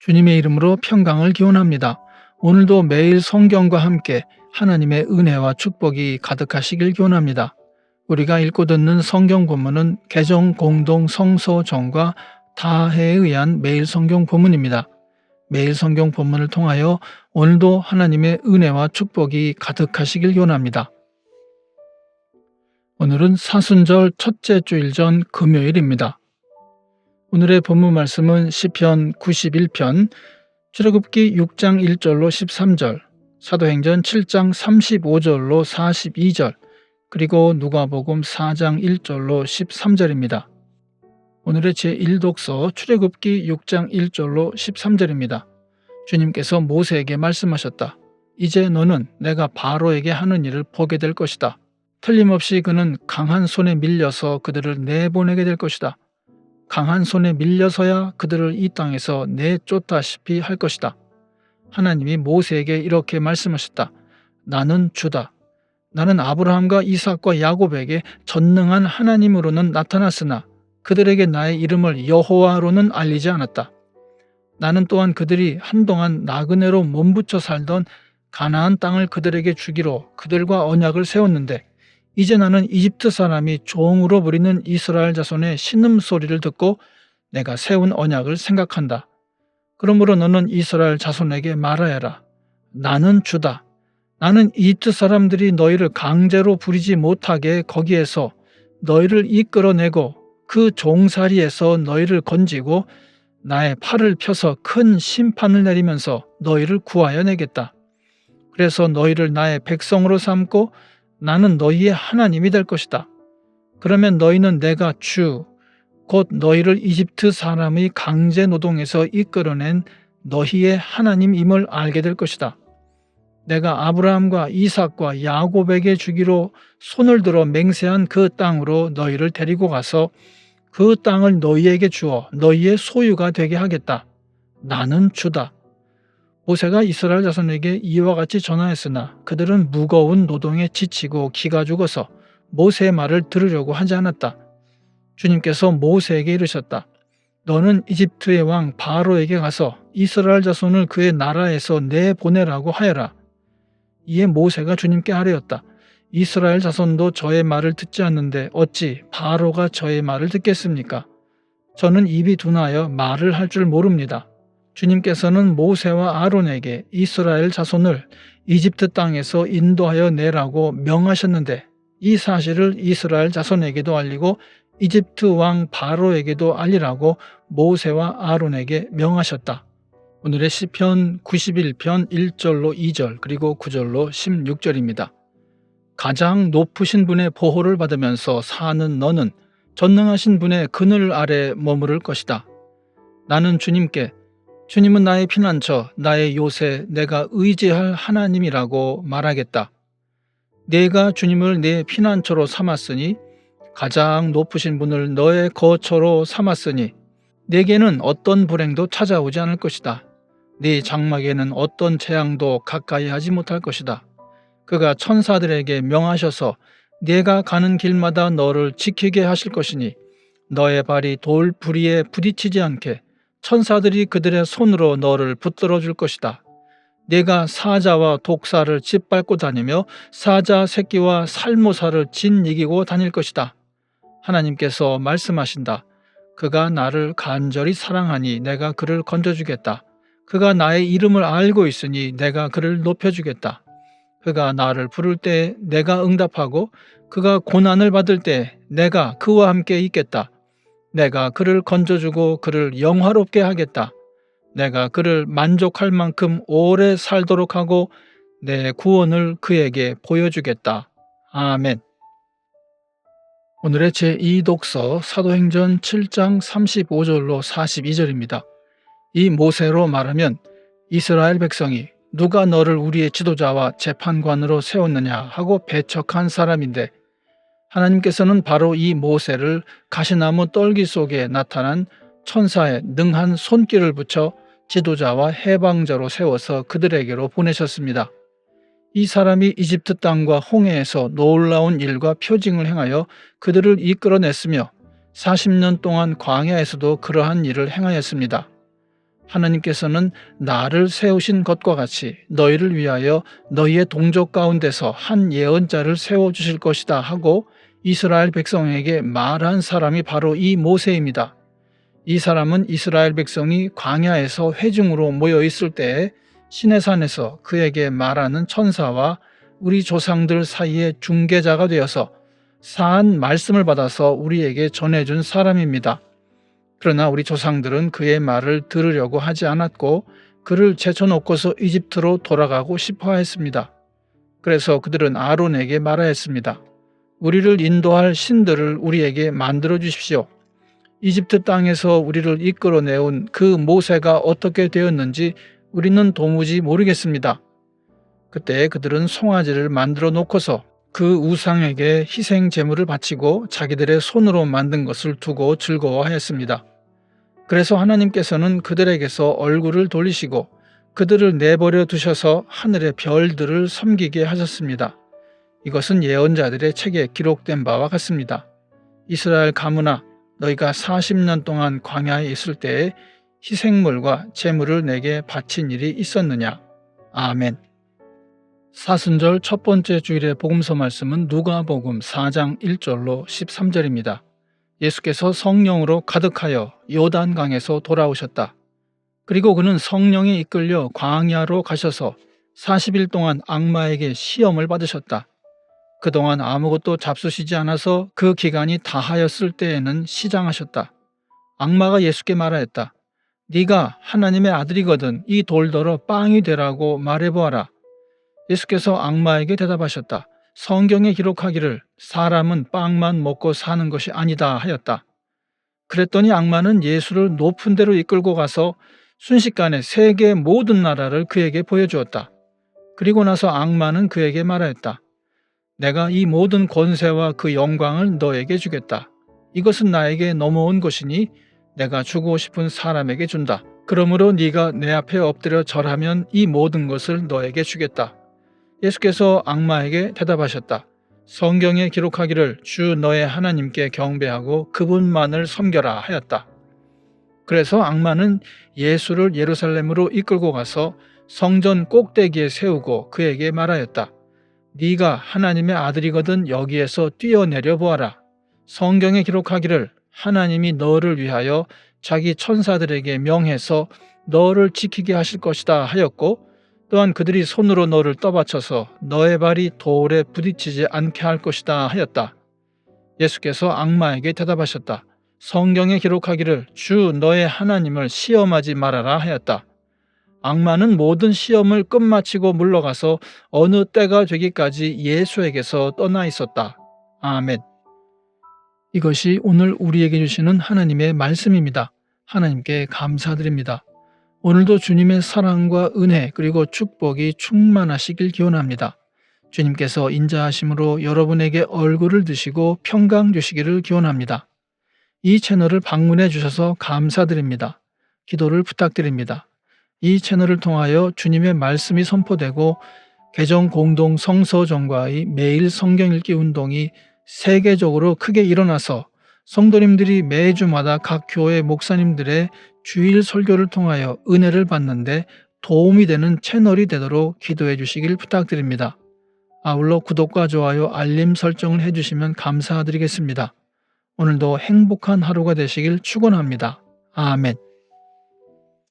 주님의 이름으로 평강을 기원합니다. 오늘도 매일 성경과 함께 하나님의 은혜와 축복이 가득하시길 기원합니다. 우리가 읽고 듣는 성경 본문은 개정 공동 성서정과 다해에 의한 매일 성경 본문입니다. 매일 성경 본문을 통하여 오늘도 하나님의 은혜와 축복이 가득하시길 기원합니다. 오늘은 사순절 첫째 주일 전 금요일입니다. 오늘의 본문 말씀은 시편 91편, 출애굽기 6장 1절로 13절, 사도행전 7장 35절로 42절, 그리고 누가복음 4장 1절로 13절입니다. 오늘의 제1독서 출애굽기 6장 1절로 13절입니다. 주님께서 모세에게 말씀하셨다. 이제 너는 내가 바로에게 하는 일을 보게 될 것이다. 틀림없이 그는 강한 손에 밀려서 그들을 내보내게 될 것이다. 강한 손에 밀려서야 그들을 이 땅에서 내쫓다시피 할 것이다. 하나님이 모세에게 이렇게 말씀하셨다. 나는 주다. 나는 아브라함과 이삭과 야곱에게 전능한 하나님으로는 나타났으나 그들에게 나의 이름을 여호와로는 알리지 않았다. 나는 또한 그들이 한동안 나그네로 몸붙여 살던 가나안 땅을 그들에게 주기로 그들과 언약을 세웠는데 이제 나는 이집트 사람이 종으로 부리는 이스라엘 자손의 신음 소리를 듣고 내가 세운 언약을 생각한다. 그러므로 너는 이스라엘 자손에게 말하여라. 나는 주다. 나는 이집트 사람들이 너희를 강제로 부리지 못하게 거기에서 너희를 이끌어내고 그 종살이에서 너희를 건지고 나의 팔을 펴서 큰 심판을 내리면서 너희를 구하여 내겠다. 그래서 너희를 나의 백성으로 삼고 나는 너희의 하나님이 될 것이다. 그러면 너희는 내가 주, 곧 너희를 이집트 사람의 강제 노동에서 이끌어낸 너희의 하나님임을 알게 될 것이다. 내가 아브라함과 이삭과 야곱에게 주기로 손을 들어 맹세한 그 땅으로 너희를 데리고 가서 그 땅을 너희에게 주어 너희의 소유가 되게 하겠다. 나는 주다. 모세가 이스라엘 자손에게 이와 같이 전하였으나 그들은 무거운 노동에 지치고 기가 죽어서 모세의 말을 들으려고 하지 않았다. 주님께서 모세에게 이르셨다. 너는 이집트의 왕 바로에게 가서 이스라엘 자손을 그의 나라에서 내보내라고 하여라. 이에 모세가 주님께 아뢰었다. 이스라엘 자손도 저의 말을 듣지 않는데 어찌 바로가 저의 말을 듣겠습니까? 저는 입이 둔하여 말을 할 줄 모릅니다. 주님께서는 모세와 아론에게 이스라엘 자손을 이집트 땅에서 인도하여 내라고 명하셨는데 이 사실을 이스라엘 자손에게도 알리고 이집트 왕 바로에게도 알리라고 모세와 아론에게 명하셨다. 오늘의 시편 91편 1절로 2절 그리고 9절로 16절입니다. 가장 높으신 분의 보호를 받으면서 사는 너는 전능하신 분의 그늘 아래 머무를 것이다. 나는 주님께 주님은 나의 피난처, 나의 요새, 내가 의지할 하나님이라고 말하겠다. 내가 주님을 내 피난처로 삼았으니 가장 높으신 분을 너의 거처로 삼았으니 내게는 어떤 불행도 찾아오지 않을 것이다. 네 장막에는 어떤 재앙도 가까이 하지 못할 것이다. 그가 천사들에게 명하셔서 네가 가는 길마다 너를 지키게 하실 것이니 너의 발이 돌 부리에 부딪히지 않게 천사들이 그들의 손으로 너를 붙들어 줄 것이다. 네가 사자와 독사를 짓밟고 다니며 사자 새끼와 살모사를 짓이기고 다닐 것이다. 하나님께서 말씀하신다. 그가 나를 간절히 사랑하니 내가 그를 건져주겠다. 그가 나의 이름을 알고 있으니 내가 그를 높여주겠다. 그가 나를 부를 때 내가 응답하고 그가 고난을 받을 때 내가 그와 함께 있겠다. 내가 그를 건져주고 그를 영화롭게 하겠다. 내가 그를 만족할 만큼 오래 살도록 하고 내 구원을 그에게 보여주겠다. 아멘. 오늘의 제2독서 사도행전 7장 35절로 42절입니다. 이 모세로 말하면 이스라엘 백성이 누가 너를 우리의 지도자와 재판관으로 세웠느냐 하고 배척한 사람인데 하나님께서는 바로 이 모세를 가시나무 떨기 속에 나타난 천사의 능한 손길을 붙여 지도자와 해방자로 세워서 그들에게로 보내셨습니다. 이 사람이 이집트 땅과 홍해에서 놀라운 일과 표징을 행하여 그들을 이끌어냈으며 40년 동안 광야에서도 그러한 일을 행하였습니다. 하나님께서는 나를 세우신 것과 같이 너희를 위하여 너희의 동족 가운데서 한 예언자를 세워 주실 것이다 하고 이스라엘 백성에게 말한 사람이 바로 이 모세입니다. 이 사람은 이스라엘 백성이 광야에서 회중으로 모여 있을 때에 시내산에서 그에게 말하는 천사와 우리 조상들 사이의 중개자가 되어서 사한 말씀을 받아서 우리에게 전해준 사람입니다. 그러나 우리 조상들은 그의 말을 들으려고 하지 않았고 그를 제쳐놓고서 이집트로 돌아가고 싶어 했습니다. 그래서 그들은 아론에게 말하였습니다. 우리를 인도할 신들을 우리에게 만들어 주십시오. 이집트 땅에서 우리를 이끌어내온 그 모세가 어떻게 되었는지 우리는 도무지 모르겠습니다. 그때 그들은 송아지를 만들어 놓고서 그 우상에게 희생 제물을 바치고 자기들의 손으로 만든 것을 두고 즐거워하였습니다. 그래서 하나님께서는 그들에게서 얼굴을 돌리시고 그들을 내버려 두셔서 하늘의 별들을 섬기게 하셨습니다. 이것은 예언자들의 책에 기록된 바와 같습니다. 이스라엘 가문아 너희가 40년 동안 광야에 있을 때에 희생물과 제물을 내게 바친 일이 있었느냐? 아멘. 사순절 첫 번째 주일의 복음서 말씀은 누가복음 4장 1절로 13절입니다. 예수께서 성령으로 가득하여 요단강에서 돌아오셨다. 그리고 그는 성령에 이끌려 광야로 가셔서 40일 동안 악마에게 시험을 받으셨다. 그동안 아무것도 잡수시지 않아서 그 기간이 다하였을 때에는 시장하셨다. 악마가 예수께 말하였다. 네가 하나님의 아들이거든 이 돌더러 빵이 되라고 말해보아라. 예수께서 악마에게 대답하셨다. 성경에 기록하기를 사람은 빵만 먹고 사는 것이 아니다 하였다. 그랬더니 악마는 예수를 높은 데로 이끌고 가서 순식간에 세계 모든 나라를 그에게 보여주었다. 그리고 나서 악마는 그에게 말하였다. 내가 이 모든 권세와 그 영광을 너에게 주겠다. 이것은 나에게 넘어온 것이니 내가 주고 싶은 사람에게 준다. 그러므로 네가 내 앞에 엎드려 절하면 이 모든 것을 너에게 주겠다. 예수께서 악마에게 대답하셨다. 성경에 기록하기를 주 너의 하나님께 경배하고 그분만을 섬겨라 하였다. 그래서 악마는 예수를 예루살렘으로 이끌고 가서 성전 꼭대기에 세우고 그에게 말하였다. 네가 하나님의 아들이거든 여기에서 뛰어내려 보아라. 성경에 기록하기를 하나님이 너를 위하여 자기 천사들에게 명해서 너를 지키게 하실 것이다 하였고 또한 그들이 손으로 너를 떠받쳐서 너의 발이 돌에 부딪히지 않게 할 것이다 하였다. 예수께서 악마에게 대답하셨다. 성경에 기록하기를 주 너의 하나님을 시험하지 말아라 하였다. 악마는 모든 시험을 끝마치고 물러가서 어느 때가 되기까지 예수에게서 떠나 있었다. 아멘. 이것이 오늘 우리에게 주시는 하나님의 말씀입니다. 하나님께 감사드립니다. 오늘도 주님의 사랑과 은혜 그리고 축복이 충만하시길 기원합니다. 주님께서 인자하심으로 여러분에게 얼굴을 드시고 평강 주시기를 기원합니다. 이 채널을 방문해 주셔서 감사드립니다. 기도를 부탁드립니다. 이 채널을 통하여 주님의 말씀이 선포되고 개정 공동 성서정과의 매일 성경 읽기 운동이 세계적으로 크게 일어나서 성도님들이 매주마다 각 교회 목사님들의 주일 설교를 통하여 은혜를 받는데 도움이 되는 채널이 되도록 기도해 주시길 부탁드립니다. 아울러 구독과 좋아요, 알림 설정을 해주시면 감사드리겠습니다. 오늘도 행복한 하루가 되시길 축원합니다. 아멘.